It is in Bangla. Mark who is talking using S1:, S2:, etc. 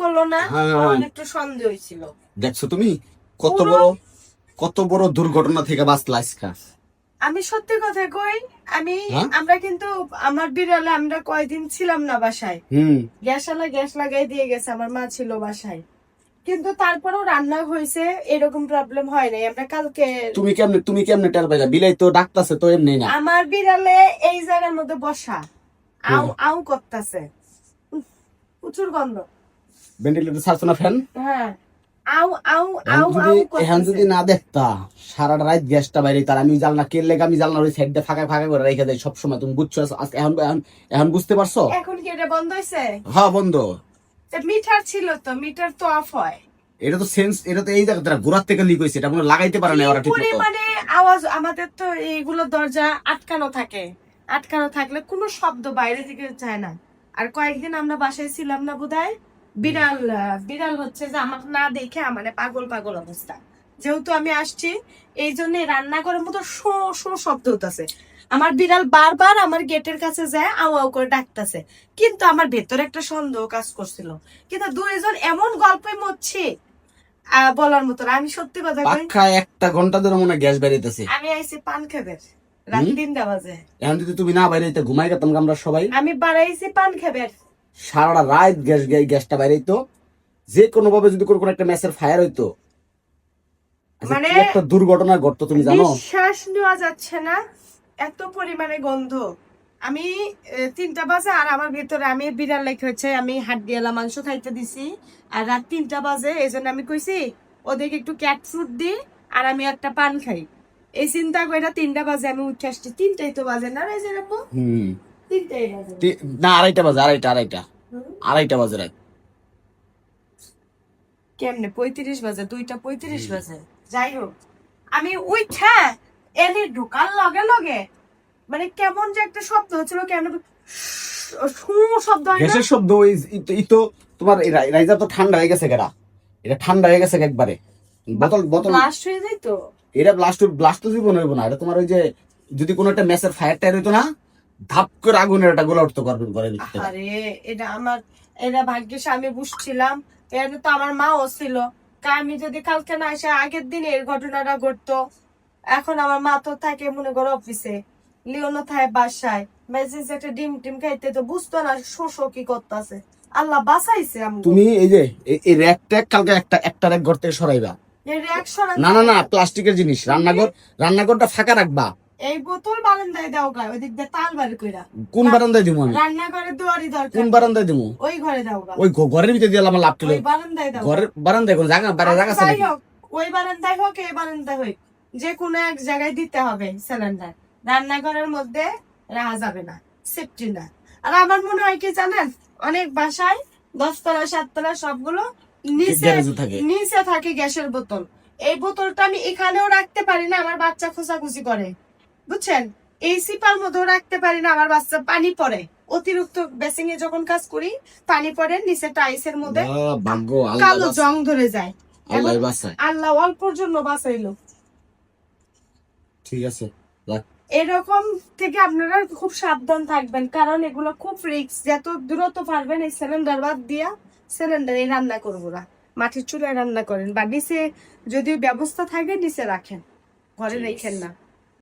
S1: করল না?
S2: হ্যাঁ।
S1: একটু সন্দেহ হয়েছিল
S2: দেখছ তুমি? কত বড় কত বড় দুর্ঘটনা থেকে বাঁচলা আজকা?
S1: আমি সত্যি কথা কই আমি
S2: হ্যাঁ?
S1: আমরা কিন্তু আমার বিড়ালে আমরা কয়দিন ছিলাম না বাসায়। গ্যাস আলা গ্যাস লাগাই দিয়ে গেছে আমার মা ছিল বাসায়। কিন্তু তারপরেও রান্না হয়েছে এরকম প্রবলেম হয় নাই। আমরা কালকে
S2: তুমি কেমনে তুমি কেমনে টের পাইলা? বিলাই তো ডাকতাছে তো এমনি না।
S1: আমার বিড়ালে এই জায়গার মধ্যে বসা। আউ আউ করতেছে। প্রচুর গন্ধ।
S2: ভেন্টিলেটর ছাড়ছো না ফ্যান
S1: হ্যাঁ। আউ আউ আউ আউ
S2: এখন যদি না দেখতা সারাটা রাত গ্যাসটা বাইরে তার আমি জানলা কে লেগে আমি জানলার ওই সাইডটা ফাঁকা ফাঁকা করে রেখে দেয় সবসময় তুমি বুঝছ? আজকে এখন এখন এখন বুঝতে পারছ?
S1: এখন কি এটা বন্ধ হয়েছে
S2: হ্যাঁ বন্ধ।
S1: মিটার ছিল তো মিটার তো অফ হয়।
S2: এটা তো সেন্স এটা তো এই জায়গা তারা গোড়ার থেকে লিক হয়েছে এটা কোনো লাগাইতে পারে না ওরা ঠিক মতো
S1: পরিমাণে আওয়াজ আমাদের তো এইগুলো দরজা আটকানো থাকে। আটকানো থাকলে কোনো শব্দ বাইরে থেকে যায় না। আর কয়েকদিন আমরা বাসায় ছিলাম না বোধহয়? বিড়াল বিড়াল হচ্ছে যে আমাকে না দেখে মানে পাগল পাগল অবস্থা। যেহেতু আমি আসছি এই জন্য রান্নাঘরের মতো শো শো শব্দ হতেছে আমার বিড়াল বারবার আমার গেটের কাছে যায় আও আও করে ডাকতেছে। কিন্তু আমার ভেতরে একটা সন্দেহ কাজ করছিল। কিন্তু দুইজন এমন গল্পে মরছি আহ, বলার মতো আমি সত্যি কথা
S2: একটা ঘণ্টা ধরে মনে হয় গ্যাস বেরিয়েছে
S1: আমি আইছি পান খেবের রাত তিনটা বাজে।
S2: এখন যদি তুমি না বাইরে ঘুমাই গেতাম আমরা সবাই।
S1: আমি বাড়াইছি পান খেবের
S2: সারা রাত গ্যাস গ্যাসটা বাইরে হইতো। যে কোনো ভাবে যদি কোনো কোনো একটা ম্যাচের ফায়ার হইতো। আচ্ছা,
S1: মানে-
S2: একটা দুর্ঘটনা ঘটতো তুমি জানো?
S1: বিশ্বাস নেওয়া যাচ্ছে না। এত পরিমাণে গন্ধ। আমি তিনটা বাজে আর আমার ভিতরে আমি বিড়াল লেখা হচ্ছে আমি হাড্ডিয়ালা মাংস খাইতে দিছি। আর রাত তিনটা বাজে এই জন্য আমি কইছি ওদেরকে একটু ক্যাট ফুড দিই আর আমি একটা পান খাই। এই চিন্তা করে তিনটা বাজে আমি উঠে আসছি। তিনটাই তো বাজে না
S2: হুম।
S1: তিনটাই বাজে।
S2: না আড়াইটা বাজে আড়াইটা আড়াইটা। আড়াইটা বাজে রাত।
S1: কেমনে? পঁয়ত্রিশ বাজে দুইটা পঁয়ত্রিশ বাজে। যাই হোক আমি উঠা এনে ঢোকার লগে লগে মানে কেমন যে একটা শব্দ হচ্ছিল কেমন শু শব্দ
S2: গ্যাসের শব্দ ওই- তো- তোমার রাইজা তো ঠান্ডা হয়ে গেছে কেরা এটা ঠান্ডা হয়ে গেছে একবারে বোতল বোতল
S1: ব্লাস্ট হয়ে যায় তো?
S2: এটা ব্লাস্ট ব্লাস্ট তো জীবন হইব না এটা তোমার ওই যে যদি কোনো একটা ম্যাচের ফায়ার টায়ার হইতো না ধাপ করে আগুনের একটা গোলা উঠতে ভিতরে।
S1: আরে এটা আমার এটা ভাগ্যেশ আমি বুঝছিলাম। এর তো আমার মাও ছিল। আমি যদি কালকে না এসে আগের দিন এর ঘটনাটা ঘটতো এখন আমার মা তো থাকে মনে করো অফিসে লিওনো থাকে বাসায়। মেসেজ একটা ডিম টিম খাইতে তো বুঝতো না শোষো কি করতেছে। আল্লাহ বাঁচাইছে
S2: তুমি এই যে এই- র্যাক ট্যাক কালকে একটা একটা র্যাক ঘর থেকে সরাইবা। না না না প্লাস্টিকের জিনিস রান্নাঘর রান্নাঘরটা ফাঁকা রাখবা।
S1: এই বোতল বারান্দায় দাও গা ওই দিক দিয়ে তাল বাড়ি কইরা।
S2: কোন বারান্দায় দিমু আমি?
S1: রান্নাঘরে দুয়ারি দরকার।
S2: কোন বারান্দায় দিমু?
S1: ওই ঘরে দাও গা।
S2: ওই ঘরের ভিতরে দিয়ে আমার লাভ
S1: ওই বারান্দায় দাও
S2: ঘরের বারান্দায় কোন জায়গা বাইরে জায়গা আছে
S1: যাই
S2: নাকি?
S1: হোক, ওই বারান্দায় হোক এই বারান্দায় হোক যে কোনো এক জায়গায় দিতে হবে সিলিন্ডার। রান্নাঘরের মধ্যে রাখা যাবে না সেফটি না। আর আমার মনে হয় কি জানেন অনেক বাসায় দশতলা সাততলা সবগুলো নিচে
S2: থাকে।
S1: গ্যাসের বোতল। এই বোতলটা আমি এখানেও রাখতে পারি না আমার বাচ্চা খোঁচাখুচি করে। বুঝছেন? এই সিপার মধ্যেও রাখতে পারি না আমার বাচ্চা পানি পড়ে। অতিরিক্ত বেসিং এ যখন কাজ করি পানি পড়ে নিচে টাইসের মধ্যে কালো জং ধরে যায়।
S2: আল্লাহ
S1: অল্পর জন্য বাঁচাইলো।
S2: ঠিক আছে
S1: এরকম থেকে আপনারা খুব সাবধান থাকবেন কারণ এগুলো খুব রিক্স যত দ্রুত পারবেন এই সিলিন্ডার বাদ দিয়া সিলিন্ডারে রান্না করব না। মাটির চুলায় রান্না করেন বা নিচে যদি ব্যবস্থা থাকে নিচে রাখেন। ঘরে রেখেন না।